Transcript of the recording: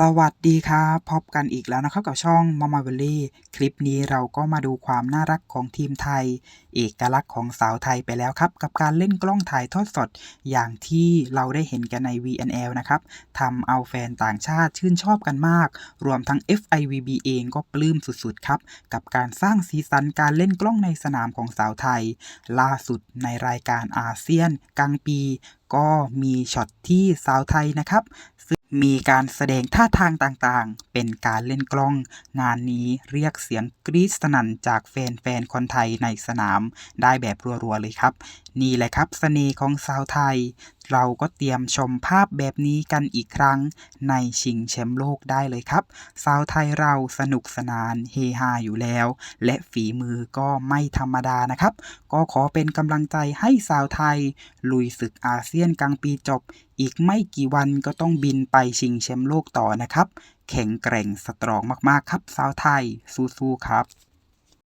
สวัสดีครับพบกันอีกแล้วนะครับกับช่องมามาเวลลี่คลิปนี้เราก็มาดูความน่ารักของทีมไทย เอกลักษณ์ของสาวไทยไปแล้วครับ กับการเล่นกล้องถ่ายทอดสด อย่างที่เราได้เห็นกันใน VNL นะครับทำเอาแฟนต่างชาติชื่นชอบกันมาก รวมทั้ง FIVB เองก็ปลื้มสุดๆครับ กับการสร้างสีสันการเล่นกล้องในสนามของสาวไทย ล่าสุดในรายการอาเซียนกลางปี ก็มีช็อตที่สาวไทยนะครับ มีการแสดงท่าทางต่างๆ เป็นการเล่นกล้อง งานนี้เรียกเสียงกรี๊ดสนั่นจากแฟนๆ คนไทยในสนามได้แบบรัวๆ เลยครับ นี่แหละครับเสน่ห์ของสาวไทยเราก็เตรียมชมภาพแบบนี้กันอีกครั้ง ในชิงแชมป์โลกได้เลยครับ สาวไทยเราสนุกสนานเฮฮาอยู่แล้ว และฝีมือก็ไม่ธรรมดานะครับ ก็ขอเป็นกำลังใจให้สาวไทย ลุยศึกอาเซียนกลางปีจบ อีกไม่กี่วันก็ต้องบินไปชิงแชมป์โลกต่อนะครับ แข็งแกร่งสตรองมากๆครับ สาวไทยสู้ๆครับ